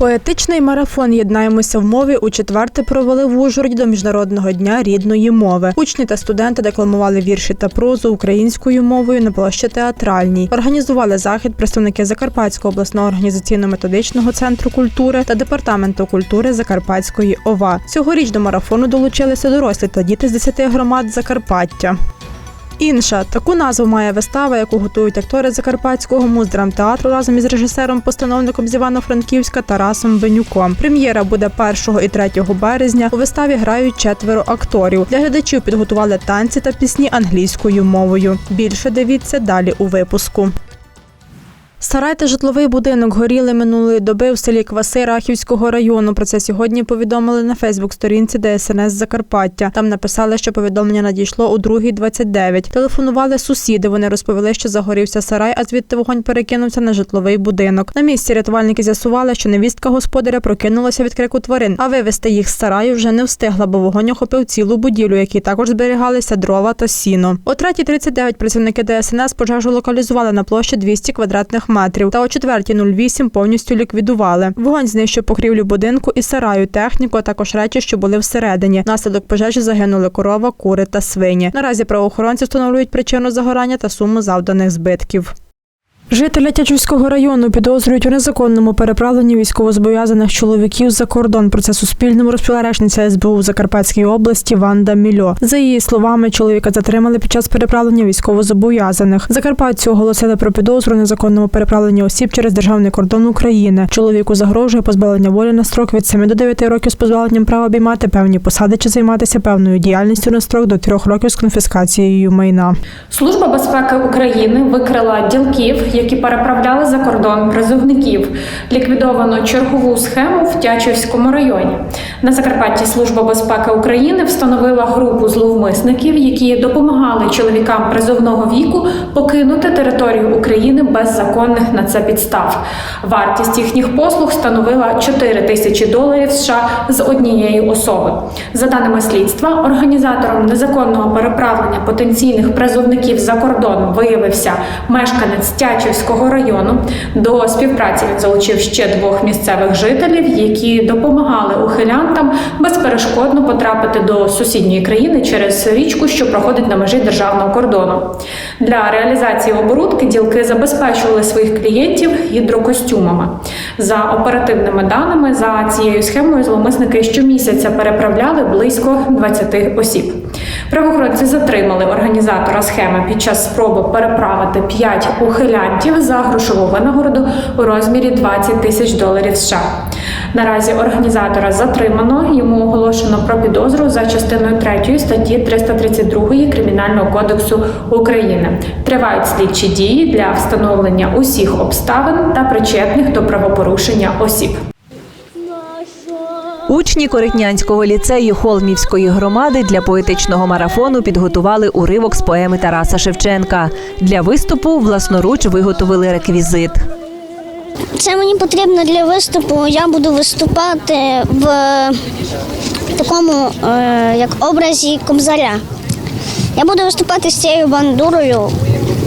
Поетичний марафон Єднаємося в мові у четверте провели в Ужгороді до Міжнародного дня рідної мови. Учні та студенти декламували вірші та прозу українською мовою на площі театральній. Організували захід представники Закарпатського обласного організаційно-методичного центру культури та департаменту культури Закарпатської ОВА. Цьогоріч до марафону долучилися дорослі та діти з 10 громад Закарпаття. Інша таку назву має вистава, яку готують актори Закарпатського муздрамтеатру разом із режисером-постановником з Івано-Франківська Тарасом Бенюком. Прем'єра буде 1 і 3 березня. У виставі грають четверо акторів. Для глядачів підготували танці та пісні англійською мовою. Більше дивіться далі у випуску. Сарай та житловий будинок горіли минулої доби в селі Кваси Рахівського району. Про це сьогодні повідомили на Фейсбук-сторінці ДСНС Закарпаття. Там написали, що повідомлення надійшло у 2.29. Телефонували сусіди. Вони розповіли, що загорівся сарай, а звідти вогонь перекинувся на житловий будинок. На місці рятувальники з'ясували, що невістка господаря прокинулася від крику тварин, а вивезти їх з сараю вже не встигла, бо вогонь охопив цілу будівлю, якій також зберігалися дрова та сіно. О 3.39 працівники ДСНС пожежу локалізували на площі 200 квадратних метрів та о 4.08 повністю ліквідували. Вогонь знищив покрівлю будинку і сараю, техніку, а також речі, що були всередині. Внаслідок пожежі загинули корова, кури та свині. Наразі правоохоронці встановлюють причину загорання та суму завданих збитків. Жителя Тячівського району підозрюють у незаконному переправленні військовозобов'язаних чоловіків за кордон. Про це Суспільному розповіла речниця СБУ в Закарпатській області Ванда Мільо. За її словами, чоловіка затримали під час переправлення військовозобов'язаних. Закарпатці оголосили про підозру незаконному переправленні осіб через державний кордон України. Чоловіку загрожує позбавлення волі на строк від 7 до 9 років з позбавленням права обіймати певні посади чи займатися певною діяльністю на строк до 3 років з конфіскацією майна. Служба безпеки України викрила ділків, які переправляли за кордон призовників. Ліквідовано чергову схему в Тячівському районі. На Закарпатті Служба безпеки України встановила групу зловмисників, які допомагали чоловікам призовного віку покинути територію України без законних на це підстав. Вартість їхніх послуг становила 4 тисячі доларів США з однієї особи. За даними слідства, організатором незаконного переправлення потенційних призовників за кордон виявився мешканець Тячівського району. До співпраці він залучив ще двох місцевих жителів, які допомагали ухилянтам безперешкодно потрапити до сусідньої країни через річку, що проходить на межі державного кордону. Для реалізації оборудки ділки забезпечували своїх клієнтів гідрокостюмами. За оперативними даними, за цією схемою зловмисники щомісяця переправляли близько 20 осіб. Правоохоронці затримали організатора схеми під час спроби переправити 5 ухилянтів за грошову винагороду у розмірі 20 тисяч доларів США. Наразі організатора затримано. Йому оголошено про підозру за частиною 3 статті 332 Кримінального кодексу України. Тривають слідчі дії для встановлення усіх обставин та причетних до правопорушення осіб. Учні Коритнянського ліцею Холмівської громади для поетичного марафону підготували уривок з поеми Тараса Шевченка. Для виступу власноруч виготовили реквізит. Це мені потрібно для виступу. Я буду виступати в такому е, як образі кобзаря. Я буду виступати з цією бандурою,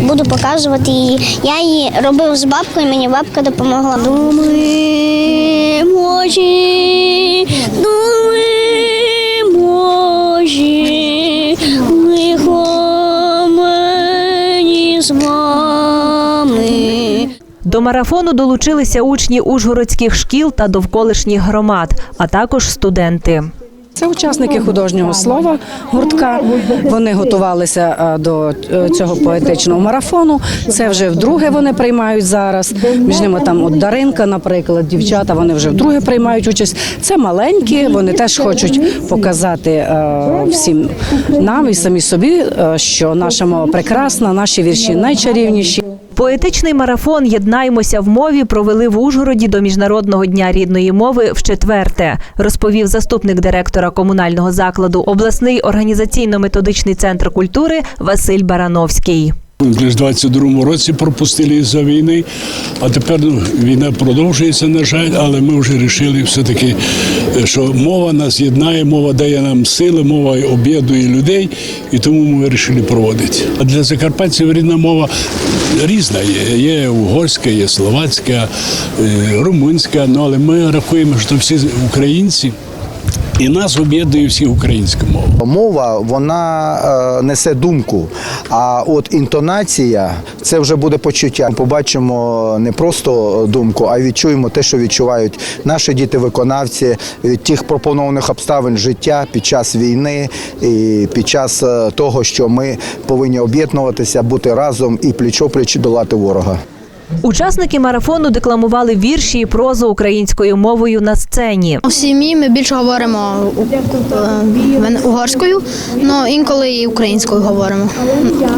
буду показувати її. Я її робив з бабкою, мені бабка допомогла. Думи думи мojі, лихо мені з вами. До марафону долучилися учні ужгородських шкіл та довколишніх громад, а також студенти. Це учасники художнього слова гуртка. Вони готувалися е, до е, цього поетичного марафону. Це вже вдруге вони приймають зараз. Між ними там от Даринка, наприклад, дівчата. Вони вже вдруге приймають участь. Це маленькі. Вони теж хочуть показати е, всім нам і самі собі, що наша мова прекрасна, наші вірші найчарівніші. Поетичний марафон Єднаймося в мові провели в Ужгороді до Міжнародного дня рідної мови в четверте, розповів заступник директора комунального закладу обласний організаційно-методичний центр культури Василь Барановський. В 22-му році пропустили із-за війни, а тепер ну, війна продовжується, на жаль, але ми вже вирішили все-таки, е, що мова нас єднає, мова дає нам сили, мова об'єднує людей, і тому ми вирішили проводити. А для закарпатців рідна мова різна є. Є угорська, є словацька, е, румунська, ну але ми рахуємо, що всі українці, і нас об'єднує всіх українська мова. Мова вона е, несе думку, а от інтонація це вже буде почуття. Ми побачимо не просто думку, а відчуємо те, що відчувають наші діти-виконавці від тих пропонованих обставин життя під час війни і під час е, того, що ми повинні об'єднуватися, бути разом і пліч-опліч долати ворога. Учасники марафону декламували вірші і прозу українською мовою на сцені. У сім'ї ми більше говоримо е, угорською, але інколи і українською говоримо.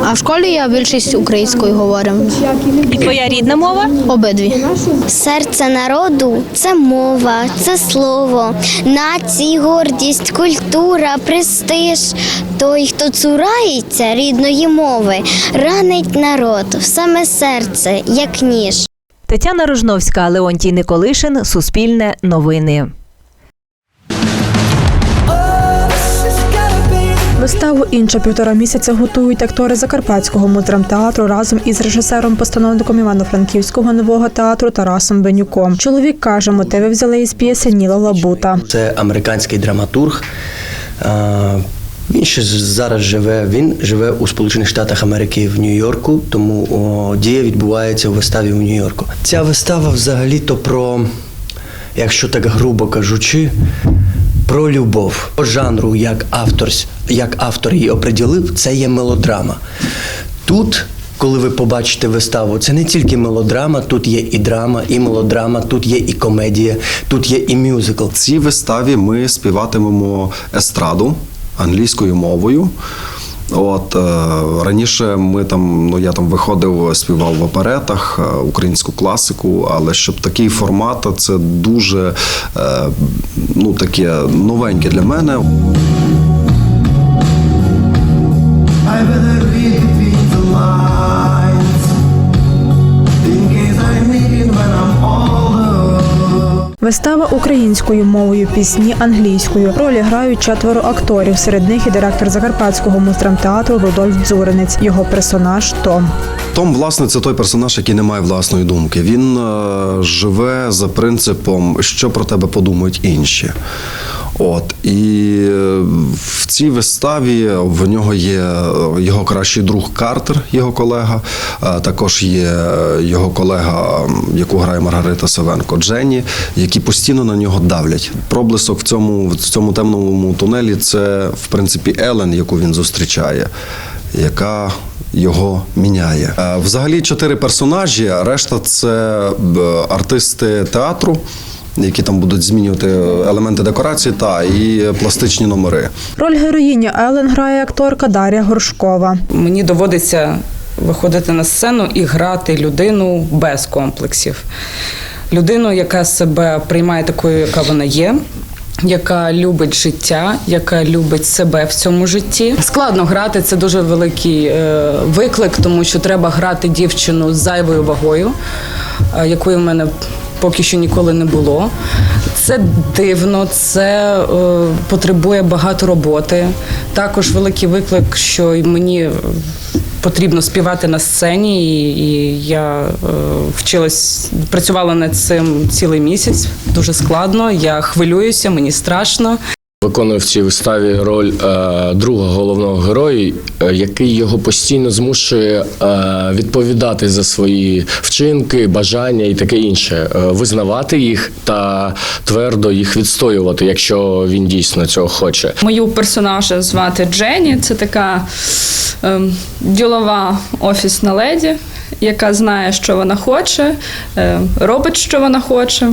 А в школі я більшість українською говорю. Твоя рідна мова? Обидві. Серце народу це мова, це слово, нації, гордість, культура, престиж. Той, хто цурається рідної мови, ранить народ в саме серце, як ніж. Тетяна Рожновська, Леонтій Николишин, Суспільне новини. Виставу інша півтора місяця готують актори Закарпатського муздрамтеатру разом із режисером-постановником Івано-Франківського нового театру Тарасом Бенюком. Чоловік каже, мотиви взяли із п'єси Ніла Лабута. Це американський драматург. Він ще зараз живе. Він живе у Сполучених Штатах Америки в Нью-Йорку, тому о, дія відбувається у виставі у Нью-Йорку. Ця вистава взагалі-то про, якщо так грубо кажучи, про любов. По жанру, як автор, як автор її оприділив, це є мелодрама. Тут, коли ви побачите виставу, це не тільки мелодрама, тут є і драма, і мелодрама, тут є і комедія, тут є і мюзикл. В цій виставі ми співатимемо естраду англійською мовою. От е, раніше ми там, ну я там виходив, співав в оперетах е, українську класику, але щоб такий формат, це дуже е, ну таке новеньке для мене. Вистава українською мовою, пісні англійською. Ролі грають четверо акторів. Серед них і директор Закарпатського мустрамтеатру Рудольф Дзуринець. Його персонаж Том. Том, власне, це той персонаж, який не має власної думки. Він е, живе за принципом, що про тебе подумають інші. От і е, в цій виставі в нього є е, його кращий друг Картер, його колега. Також є е, його колега, яку грає Маргарита Савенко, Дженні, які постійно на нього давлять. Проблисок в цьому в цьому темному тунелі це в принципі Елен, яку він зустрічає, яка його міняє. Взагалі чотири персонажі, решта це артисти театру. Які там будуть змінювати елементи декорації та і пластичні номери. Роль героїні Елен грає акторка Дар'я Горшкова. Мені доводиться виходити на сцену і грати людину без комплексів. Людину, яка себе приймає такою, яка вона є. Яка любить життя, яка любить себе в цьому житті. Складно грати, це дуже великий е, виклик, тому що треба грати дівчину з зайвою вагою, е, якої в мене поки що ніколи не було. Це дивно, це е, потребує багато роботи. Також великий виклик, що мені потрібно співати на сцені, і, і я е, вчилась, працювала над цим цілий місяць. Дуже складно. Я хвилююся, мені страшно. Виконує в цій виставі роль е, друга головного героя, е, який його постійно змушує е, відповідати за свої вчинки, бажання і таке інше, е, визнавати їх та твердо їх відстоювати, якщо він дійсно цього хоче. Мою персонажа звати Дженні. Це така ем, ділова офісна леді, яка знає, що вона хоче, е, робить, що вона хоче.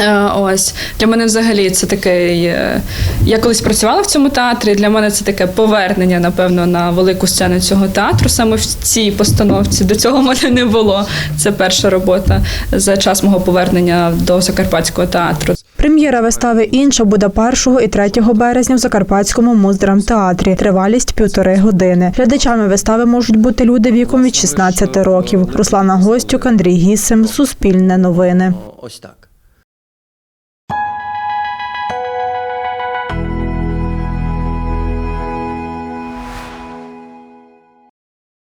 Е, Ось для мене взагалі це такий. е, Я колись працювала в цьому театрі. Для мене це таке повернення, напевно, на велику сцену цього театру. Саме в цій постановці. До цього в мене не було. Це перша робота за час мого повернення до Закарпатського театру. Прем'єра вистави інша буде 1 і 3 березня в Закарпатському муздрамтеатрі. Тривалість півтори години. Глядачами вистави можуть бути люди віком від 16 років. Руслана Гостюк, Андрій Гісим, Суспільне новини. Ось так.